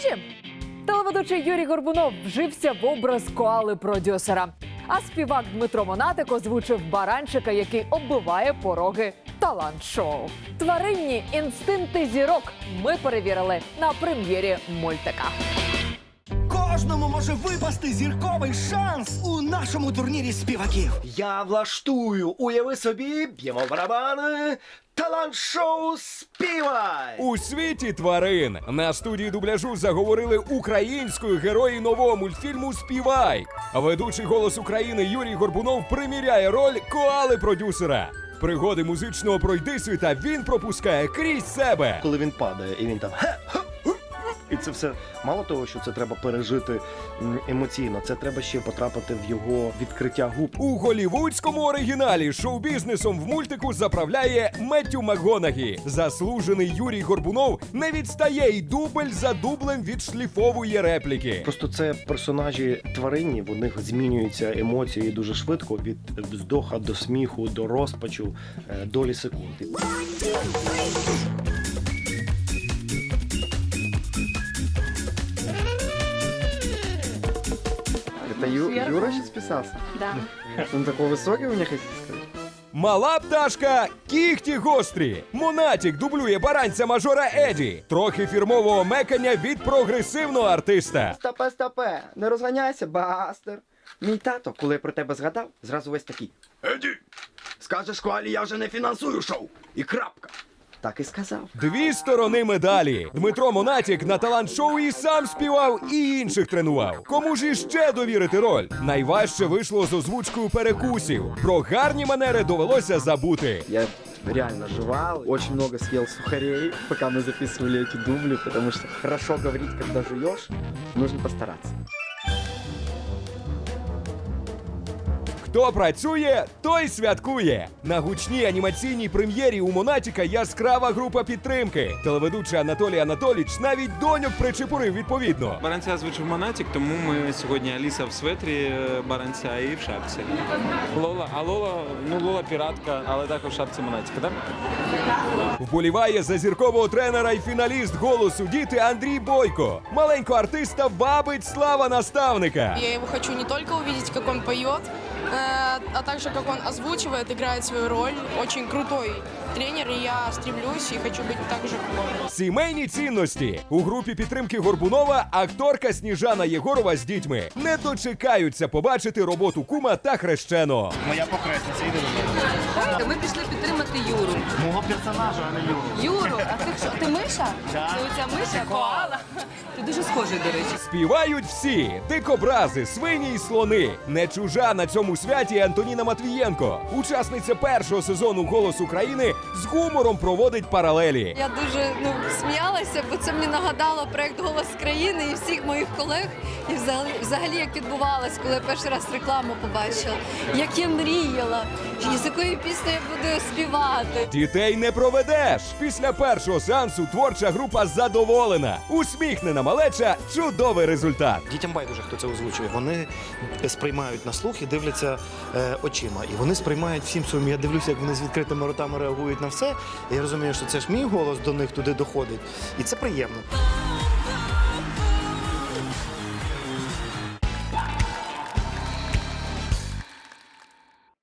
схожі? Телеведучий Юрій Горбунов вжився в образ коали-продюсера. А співак Дмитро Монатик озвучив баранчика, який оббиває пороги талант-шоу. Тваринні інстинкти зірок ми перевірили на прем'єрі мультика. Кожному може випасти зірковий шанс у нашому турнірі співаків. Я влаштую, уяви собі, б'ємо барабани. Талант-шоу співай! У світі тварин на студії дубляжу заговорили українською герої нового мультфільму Співай. Ведучий голос України Юрій Горбунов приміряє роль коали-продюсера. Пригоди музичного пройдисвіта він пропускає крізь себе. Коли він падає, і він там «Ге, ге, ге». І це все мало того, що це треба пережити емоційно. Це треба ще потрапити в його відкриття губ. У голівудському оригіналі шоу-бізнесом в мультику заправляє Меттю Макгонагі. Заслужений Юрій Горбунов не відстає і дубль за дублем відшліфовує репліки. Просто це персонажі тваринні, в них змінюються емоції дуже швидко від вздоха до сміху, до розпачу, е, долі секунди. Это Ю- Юра сейчас писался? Да. Он такой высокий у них, хотите сказать? Мала пташка, кіхті гострі. Монатік дублює баранця мажора Еді. Трохи фірмового мекання від прогресивного артиста. Стопе, стопе, не розганяйся, бастер. Мій тато, коли я про тебе згадав, зразу весь такий. Еді, скажеш Коалі, я вже не фінансую шоу. І крапка. Так і сказав. Дві сторони медалі. Дмитро Монатік на талант-шоу і сам співав, і інших тренував. Кому ж іще довірити роль? Найважче вийшло з озвучкою перекусів. Про гарні манери довелося забути. Я реально жевал, очень много съел сухарей, пока мы записывали эти дубли, потому что хорошо говорить, когда жуешь, нужно постараться. Хто працює, той святкує. На гучній анімаційній прем'єрі у Монатіка яскрава група підтримки. Телеведучий Анатолій Анатоліч навіть доньок причепурив відповідно. Баранця озвучив Монатік, тому ми сьогодні Аліса в светрі е, баранця і в шапці. Лола, а Лола, ну Лола піратка, але також в шапці Монатіка, так? Вболіває за зіркового тренера і фіналіст голосу діти Андрій Бойко. Маленького артиста вабить слава наставника. Я его хочу не только увидеть, как он поет, э, а также как он озвучивает, играет свою роль. Очень крутой тренер, и я стремлюсь и хочу быть так же, как он. Сімейні цінності у групі підтримки Горбунова акторка Сніжана Єгорова з дітьми не дочекаються побачити роботу кума та хрещеного. Моя похресниця йде до мене. Ми пішли підтримати Юру. Мого персонажа, а не Юру. Юру, а ти що? Ти миша? Ти оця миша? Коала. Дуже схожий, до речі. Співають всі дикобрази, свині і слони. Не чужа на цьому святі Антоніна Матвієнко, учасниця першого сезону Голос України, з гумором проводить паралелі. Я дуже ну сміялася, бо це мені нагадало проект Голос країни і всіх моїх колег. І взагалі, взагалі як відбувалось, коли я перший раз рекламу побачила, як я мріяла, якої пісні я буду співати. Дітей не проведеш. Після першого сеансу творча група задоволена. Усміхнена малеча чудовий результат. Дітям байдуже, хто це озвучує. Вони сприймають на слух і дивляться е, очима. І вони сприймають всім своїм. Я дивлюся, як вони з відкритими ротами реагують на все. І я розумію, що це ж мій голос до них туди доходить. І це приємно.